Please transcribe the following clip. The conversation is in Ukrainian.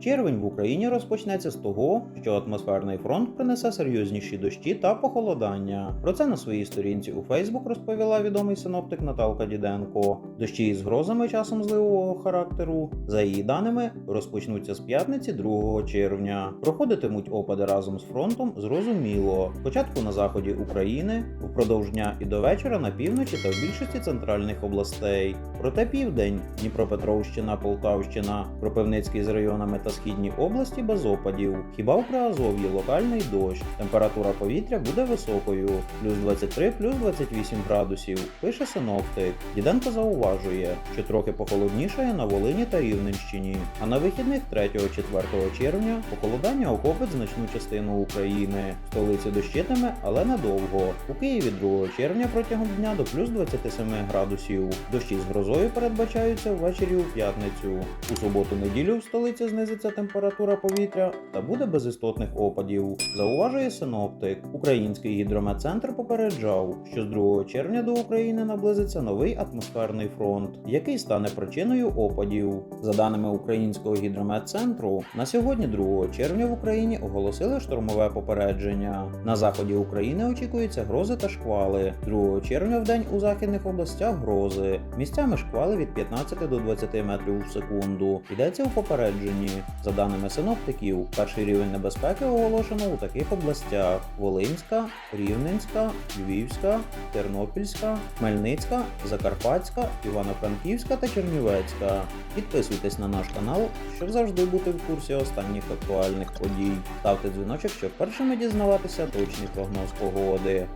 Червень в Україні розпочнеться з того, що атмосферний фронт принесе серйозніші дощі та похолодання. Про це на своїй сторінці у Фейсбук розповіла відомий синоптик Наталка Діденко. Дощі із грозами часом зливового характеру, за її даними, розпочнуться з п'ятниці 2 червня. Проходитимуть опади разом з фронтом зрозуміло. Спочатку на заході України, впродовж дня і до вечора на півночі та в більшості центральних областей. Проте південь, Дніпропетровщина, Полтавщина, Кропивницький з районами та східні області без опадів. Хіба в Приазов'ї локальний дощ. Температура повітря буде високою, плюс 23, плюс 28 градусів. Пише синоптик. Діденко зауважує, що трохи похолоднішає на Волині та Рівненщині. А на вихідних 3-4 червня похолодання охопить значну частину України. В столиці дощитиме, але недовго. У Києві 2 червня протягом дня до плюс 27 градусів. Дощі з грозою передбачаються ввечері у п'ятницю. У суботу-неділю в столиці знизиться температура повітря та буде без істотних опадів. Зауважує синоптик. Український гідрометцентр попереджав, що з 2 червня до України наблизиться новий атмосферний фронт, який стане причиною опадів. За даними українського гідрометцентру, на сьогодні, 2 червня, в Україні оголосили штормове попередження. На заході України очікуються грози та шквали. 2 червня в день у західних областях грози. Місцями шквали від 15 до 20 метрів в секунду. Йдеться у попередженні. За даними синоптиків, перший рівень небезпеки оголошено у таких областях: Волинська, Рівненська, Львівська, Тернопільська, Хмельницька, Закарпатська, Івано-Франківська та Чернівецька. Підписуйтесь на наш канал, щоб завжди бути в курсі останніх актуальних подій. Ставте дзвіночок, щоб першими дізнаватися точний прогноз погоди.